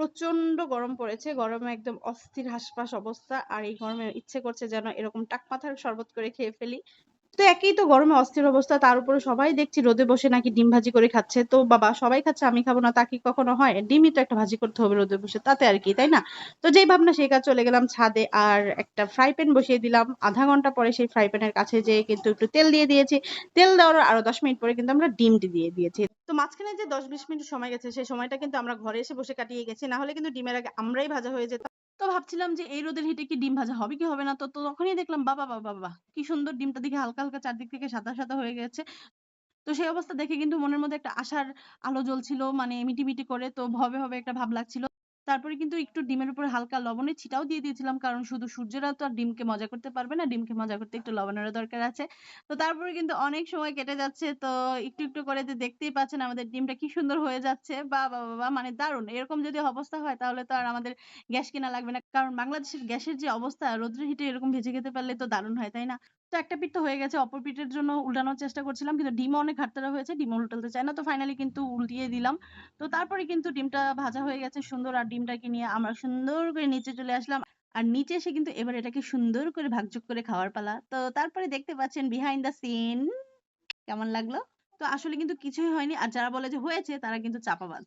প্রচণ্ড গরম পড়েছে। গরমে একদম অস্থির হাসপাস অবস্থা। আর এই গরমে ইচ্ছে করছে যেন এরকম টাক মাথার শরবত করে খেয়ে ফেলি। তো একেই তো গরমে অস্থির অবস্থা তার উপরে সবাই দেখছি রোদে বসে নাকি ডিম ভাজি করে খাচ্ছে। তো বাবা সবাই খাচ্ছে আমি খাব না তা কি কখনো হয়? ডিমই তো একটা ভাজি করতে হবে রোদে বসে তাতে আর কি, তাই না? তো যেই ভাবনা সেই কাজ চলে গেলাম ছাদে আর একটা ফ্রাই প্যান বসিয়ে দিলাম। আধা ঘণ্টা পরে সেই ফ্রাই প্যানের কাছে যেয়ে কিন্তু একটু তেল দিয়ে দিয়েছি। তেল দেওয়ার আরও ১০ মিনিট পরে কিন্তু আমরা ডিমটি দিয়ে দিয়েছি। তো মাঝখানে যে দশ বিশ মিনিট সময় গেছে সেই সময়টা কিন্তু আমরা ঘরে এসে বসে কাটিয়ে গেছি। না হলে কিন্তু ডিমের আগে আমরাই ভাজা হয়ে যেতাম। তো ভাবছিলাম যে এই রোদের হিটে কি ডিম ভাজা হবে কি হবে না? তো তখনই দেখলাম বাবা, বাবা, বাবা কি সুন্দর ডিমটা দেখে হালকা, হালকা চারদিক থেকে সাদা, সাদা হয়ে গেছে। তো সেই অবস্থা দেখে কিন্তু মনের মধ্যে একটা আশার আলো জ্বলছিল মানে মিটি, মিটি করে তো ভবে, হবে একটা ভাব লাগছিল। তারপরে কিন্তু একটু ডিমের উপরে হালকা লবণের ছিটাও দিয়ে দিয়েছিলাম। কারণ শুধু সূর্যেরা তো আর ডিমকে মজা করতে পারবে না। ডিমকে মজা করতে একটু লবণেরও দরকার আছে। তো তারপরে কিন্তু অনেক সময় কেটে যাচ্ছে। তো একটু, একটু করে যে দেখতেই পাচ্ছেন আমাদের ডিমটা কি সুন্দর হয়ে যাচ্ছে। বা! বাহ! মানে দারুণ। এরকম যদি অবস্থা হয় তাহলে তো আর আমাদের গ্যাস কেনা লাগবে না। কারণ বাংলাদেশের গ্যাসের যে অবস্থা রৌদ্রের হিটে এরকম ভেজে খেতে পারলে তো দারুণ হয়, তাই না? তো একটা পিঠ তো হয়ে গেছে। অপর পিঠের জন্য উল্টানোর চেষ্টা করছিলাম। কিন্তু ডিমও অনেক হাতড়ারা হয়েছে। ডিমও উল্টাতে চায় না। তো ফাইনালি কিন্তু উল্টিয়ে দিলাম। তো তারপরে কিন্তু ডিমটা ভাজা হয়ে গেছে সুন্দর, আর ডিমটাকে নিয়ে আমরা সুন্দর করে নিচে চলে আসলাম। আর নিচে এসে কিন্তু এবার এটাকে সুন্দর করে ভাগযোগ করে খাওয়ার পালা। তো তারপরে দেখতে পাচ্ছেন বিহাইন্ড দ্য সিন কেমন লাগল? তো আসলে কিন্তু কিছুই হয়নি। আর যারা বলে যে হয়েছে, তারা কিন্তু চাপাবাজ।